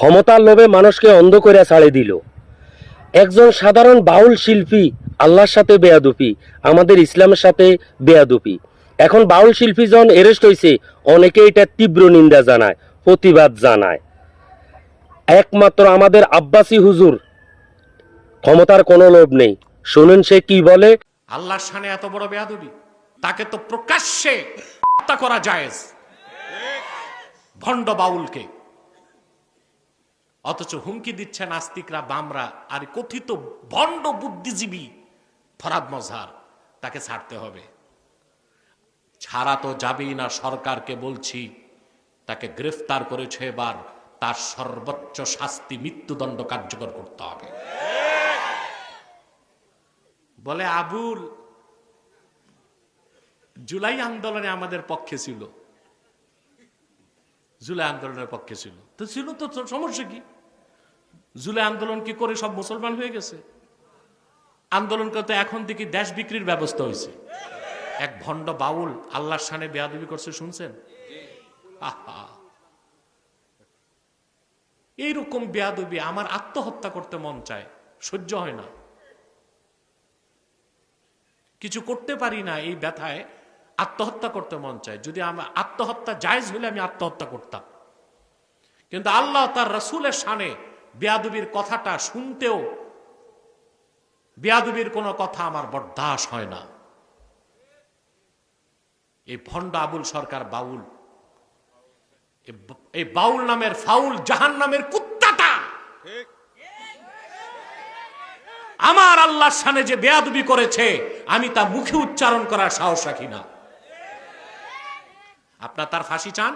ক্ষমতার লোভে মানুষকে অন্ধ করে ছাড়ে দিল। একজন সাধারণ বাউল শিল্পী আল্লাহর সাথে বেয়াদুপি, আমাদের ইসলামের সাথে বেয়াদুপি। এখন বাউল শিল্পী যখন এরেস্ট হয়েছে অনেকে এটা তীব্র নিন্দা জানায়, প্রতিবাদ জানায়। একমাত্র আমাদের আব্বাসি হুজুর, ক্ষমতার কোনো লোভ নেই। শুনুন সে কি বলে? আল্লাহর সানে এত বড় বেয়াদবি তাকে তো প্রকাশ্যে হত্যা করা জায়েজ। ভণ্ড বাউলকে। অথচ হুমকি দিচ্ছে নাস্তিকরা, বামরা আর কথিত ভণ্ড বুদ্ধিজীবী ফরাদ মজহার, তাকে ছাড়তে হবে। ছাড়া তো যাবেই না সরকারকে বলছি, তাকে গ্রেফতার করেছে এবার, তার সর্বোচ্চ শাস্তি মৃত্যুদণ্ড কার্যকর করতে হবে। বলে আবুল, জুলাই আন্দোলনে আমাদের পক্ষে ছিল। জুলাই আন্দোলনের পক্ষে ছিল। তো ছিল তো সমস্যা কি? জুলাই আন্দোলন কি করে সব মুসলমান হয়ে গেছে? আন্দোলন করতে এখন থেকে দেশ বিক্রির ব্যবস্থা হয়েছে। এক ভণ্ড বাউল আল্লাহর সানে বেয়াদবি করছে, শুনছেন? এইরকম বেয়াদবি, আমার আত্মহত্যা করতে মন চায়, সহ্য হয় না। কিছু করতে পারি না এই ব্যথায়। আত্মহত্যা করতে মন চায়। যদি আমার আত্মহত্যা জায়জ হলে আমি আত্মহত্যা করতাম। কিন্তু আল্লাহ তার রসুলের সানে বেয়াদুবির কথাটা শুনতেও বেয়াদুবির কোনো কথা আমার বরদাস হয় না। এই ভণ্ড আবুল সরকার বাউল এই বাউল নামের ফাউল জাহান নামের কুত্তাটা আমার আল্লাহর সানে যে বেয়াদুবি করেছে আমি তা মুখে উচ্চারণ করার সাহস রাখি না। আপনার তার ফাঁসি চান?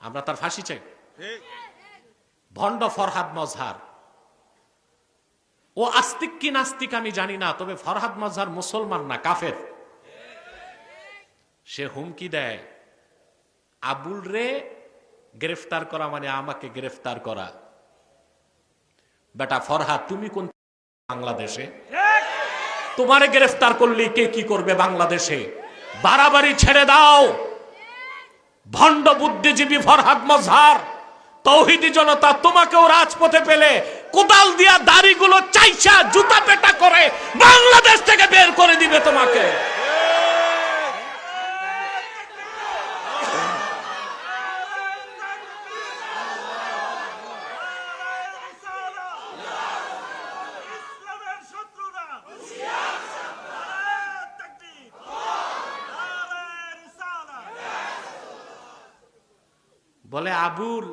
আমরা তার ফাঁসি চাই। ভণ্ড ফরহাদ মজহার। ও আস্তিক কি নাস্তিক আমি জানি না, তবে ফরহাদ মজহার মুসলমান না, কাফের। সে হুমকি দেয়, আবুল রে, গ্রেফতার করা মানে আমাকে গ্রেফতার করা। বেটা ফরহাদ, তুমি কোন বাংলাদেশে? তোমারে গ্রেফতার করলে কে কি করবে বাংলাদেশে? বাড়াবাড়ি ছেড়ে দাও। ভণ্ড বুদ্ধিজীবী ফরহাদ মজহার, তৌহিদি জনতা, তোমাকেও রাজপথে পেলে কোদাল দিয়া দাড়িগুলো চাইছা জুতা পেটা করে বাংলাদেশ থেকে বের করে দিবে তোমাকে। বলে আবুল।